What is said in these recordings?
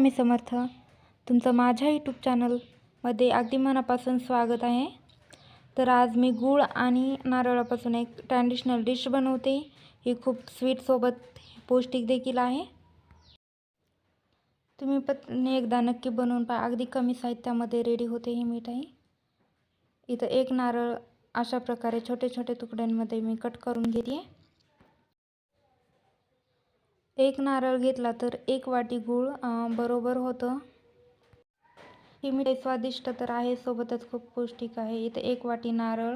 स्वामी समर्थ. तुमचं माझ्या यूट्यूब चॅनलमध्ये अगदी मनापासून स्वागत आहे. तर आज मी गूळ आणि नारळापासून एक ट्रॅडिशनल डिश बनवते. ही खूप स्वीटसोबत पौष्टिक देखील आहे. तुम्ही पण एकदा नक्की बनवून पहा. अगदी कमी साहित्यामध्ये रेडी होते ही मिठाई इथं एक नारळ अशा प्रकारे छोटे छोटे तुकड्यांमध्ये मी कट करून घेते. एक नारळ घेतला तर एक वाटी गूळ बरोबर होतं? ही मिठाई स्वादिष्ट तर आहे सोबतच खूप पौष्टिक आहे. इथं एक वाटी नारळ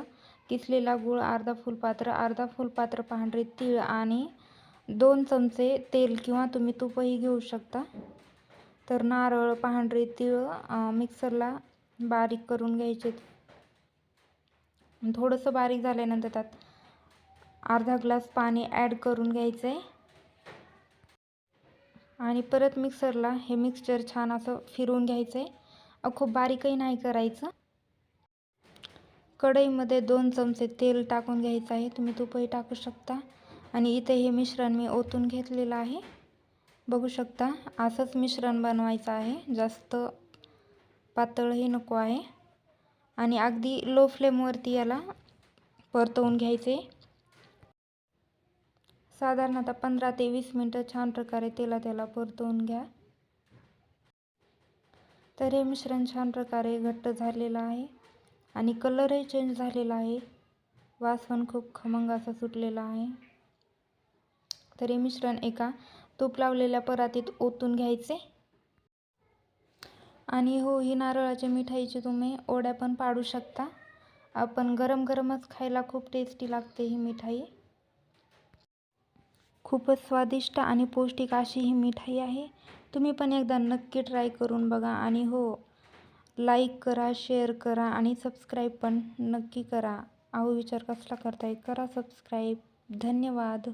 किसलेला गूळ अर्धा फुलपात्र अर्धा फुलपात्र पांढरे तीळ आणि दोन चमचे तेल किंवा तुम्ही तूपही घेऊ शकता. तर नारळ पांढरे तीळ मिक्सरला बारीक करून घ्यायचे. थोडंसं बारीक झाल्यानंतर त्यात अर्धा ग्लास पाणी ॲड करून घ्यायचं आहे आणि परत मिक्सरला हे मिक्सचर छान असं फिरवून घ्यायचं आहे खूप बारीकही नाही करायचं. कढईमध्ये दोन चमचे तेल टाकून घ्यायचं आहे. तुम्ही तुपही टाकू शकता. आणि इथे हे मिश्रण मी ओतून घेतलेलं आहे. बघू शकता असंच मिश्रण बनवायचं आहे. जास्त पातळही नको आहे. आणि अगदी लो फ्लेमवरती याला परतवून घ्यायचे साधारणतः पंधरा ते वीस मिनटं छान प्रकारे तेला त्याला परतवून घ्या. तर हे मिश्रण छान प्रकारे घट्ट झालेलं आहे आणि कलरही चेंज झालेला आहे. वास पण खूप खमंग असा सुटलेला आहे. तर हे मिश्रण एका तूप लावलेल्या परातीत ओतून घ्यायचे. आणि हो ही नारळाच्या मिठाईची तुम्ही ओढ्या पण पाडू शकता. आपण गरम गरमच खायला खूप टेस्टी लागते ही मिठाई. खूपच स्वादिष्ट आणि पौष्टिक अशी ही मिठाई आहे. तुम्ही पण एकदा नक्की ट्राय करून बघा आणि हो लाईक करा शेअर करा आणि सबस्क्राईब पण नक्की करा. अहो विचार कसला करताय? करा सबस्क्राईब. धन्यवाद.